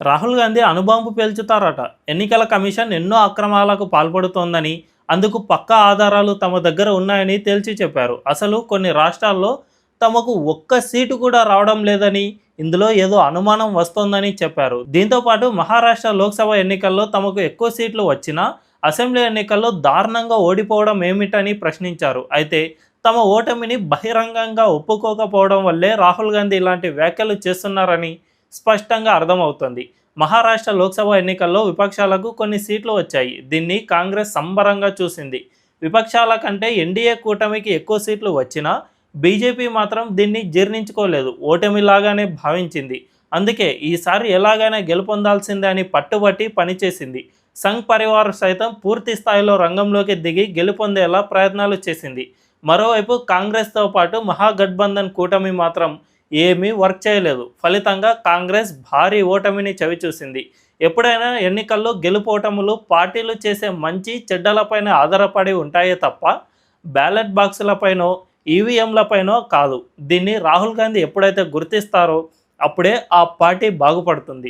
రాహుల్ గాంధీ అణుబాంబు పేల్చుతారట. ఎన్నికల కమిషన్ ఎన్నో అక్రమాలకు పాల్పడుతోందని అందుకు పక్కా ఆధారాలు తమ దగ్గర ఉన్నాయని తేల్చి చెప్పారు. అసలు కొన్ని రాష్ట్రాల్లో తమకు ఒక్క సీటు కూడా రావడం లేదని ఇందులో ఏదో అనుమానం వస్తోందని చెప్పారు. దీంతో పాటు మహారాష్ట్ర లోక్సభ ఎన్నికల్లో తమకు ఎక్కువ సీట్లు వచ్చినా అసెంబ్లీ ఎన్నికల్లో దారుణంగా ఓడిపోవడం ఏమిటని ప్రశ్నించారు. అయితే తమ ఓటమిని బహిరంగంగా ఒప్పుకోకపోవడం వల్లే రాహుల్ గాంధీ ఇలాంటి వ్యాఖ్యలు చేస్తున్నారని స్పష్టంగా అర్థమవుతోంది. మహారాష్ట్ర లోక్సభ ఎన్నికల్లో విపక్షాలకు కొన్ని సీట్లు వచ్చాయి. దీన్ని కాంగ్రెస్ సంబరంగా చూసింది. విపక్షాల కంటే ఎన్డీఏ కూటమికి ఎక్కువ సీట్లు వచ్చినా బీజేపీ మాత్రం దీన్ని జీర్ణించుకోలేదు. ఓటమిలాగానే భావించింది. అందుకే ఈసారి ఎలాగైనా గెలుపొందాల్సిందే అని పట్టుబట్టి పనిచేసింది. సంఘ్ పరివార్ సైతం పూర్తి స్థాయిలో రంగంలోకి దిగి గెలుపొందేలా ప్రయత్నాలు చేసింది. మరోవైపు కాంగ్రెస్తో పాటు మహాగఠబంధన్ కూటమి మాత్రం ఏమీ వర్క్ చేయలేదు. ఫలితంగా కాంగ్రెస్ భారీ ఓటమిని చవిచూసింది. ఎప్పుడైనా ఎన్నికల్లో గెలుపోటములు పార్టీలు చేసే మంచి చెడ్డలపైన ఆధారపడి ఉంటాయే తప్ప బ్యాలెట్ బాక్సులపైనో ఈవీఎంలపైనో కాదు. దీన్ని రాహుల్ గాంధీ ఎప్పుడైతే గుర్తిస్తారో అప్పుడే ఆ పార్టీ బాగుపడుతుంది.